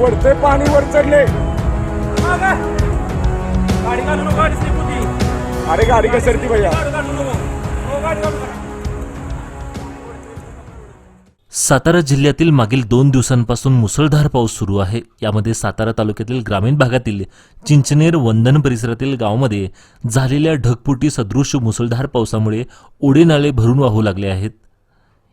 वरते पाणी वर चढले. गाडी घालू नको गाडी स्लिप होती. अरे गाडी घसरती भैया. गाडी घालू नको. हो, गाडी घालू नका. सातारा जिल्ह्यातील मागील दोन दिवसांपासून मुसळधार पाऊस सुरू आहे. यामध्ये सातारा तालुक्यातील ग्रामीण भागातील चिंचनेर वंदन परिसरातील गावामध्ये झालेल्या ढगफुटी सदृश मुसळधार पावसामुळे ओढे नाले भरून वाहू लागले आहेत.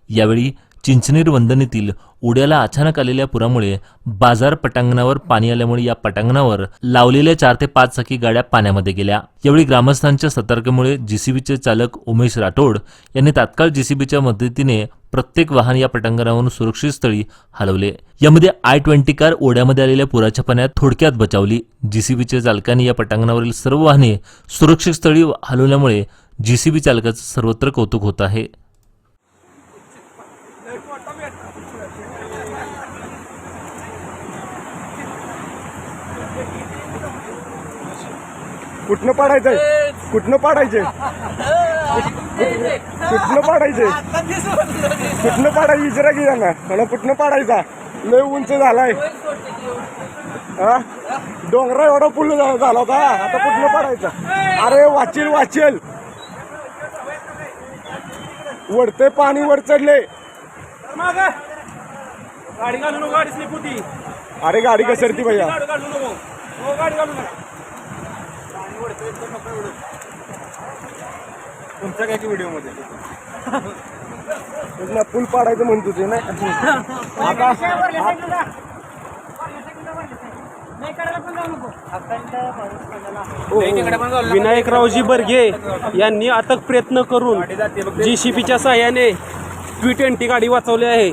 यावेळी चिंचनेर वंदनेतील उड्याला अचानक आलेल्या पुरामुळे बाजार पटांगणावर पाणी आल्यामुळे या पटांगणावर लावलेल्या चार ते पाच चाकी गाड्या पाण्यामध्ये गेल्या. यावेळी ग्रामस्थांच्या सतर्कमुळे जीसीबीचे चालक उमेश राठोड यांनी तात्काळ जीसीबीच्या मदतीने प्रत्येक वाहन या पटांगणावरून सुरक्षित स्थळी हलवले. यामध्ये आय ट्वेंटी कार ओढ्यामध्ये आलेल्या पुराच्या पाण्यात थोडक्यात बचावली. जीसीबीच्या चालकांनी या पटांगणावरील सर्व वाहने सुरक्षित स्थळी हलवल्यामुळे जीसीबी चालकाचं सर्वत्र कौतुक होत आहे. कुठनं पाडायचंय? कुठनं पाडायचे कुठनं पाडायचे कुठनं पाडायची? इजरा की त्यांना मला कुठनं पाडायचा? लय उंच झालाय. हा डोंगरा एवढा पुल झाला होता. आता कुठनं पाडायचा? अरे वाचेल वाचेल. वरते पाणी वर चढले गाडी घालू नको गाडी स्लिप होती. अरे गाडी घसरती भैया. गाडी घालू नको. हो, गाडी घालू नका. तुमच्या काय की व्हिडिओमध्ये पूल पाडायचं म्हणतो ते नाही आता विनायकरावजी बर्गे यांनी अथक प्रयत्न करून जी सी पीच्या साह्याने ट्वी ट्वेंटी गाडी वाचवली आहे.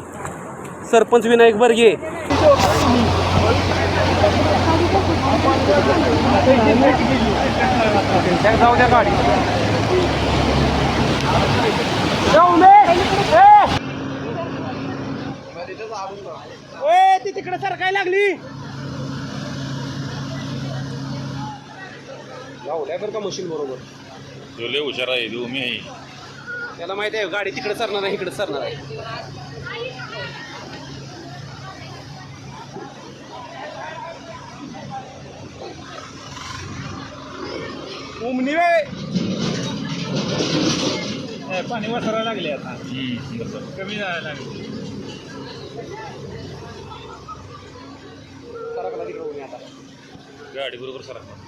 सरपंच विनायक बर्गे. जाऊ द्या गाडी ती तिकडे सरकाय लागली लावलाय बरं का मशीन बरोबर जो हुशार आहे मी त्याला माहिती आहे गाडी तिकडे सरणार आहे इकडे सरणार आहे उमनीवे पाणी वासरायला लागले आता. कमी जायला लागले. सरकला तिकडे आता. गाडी बरोबर सरकला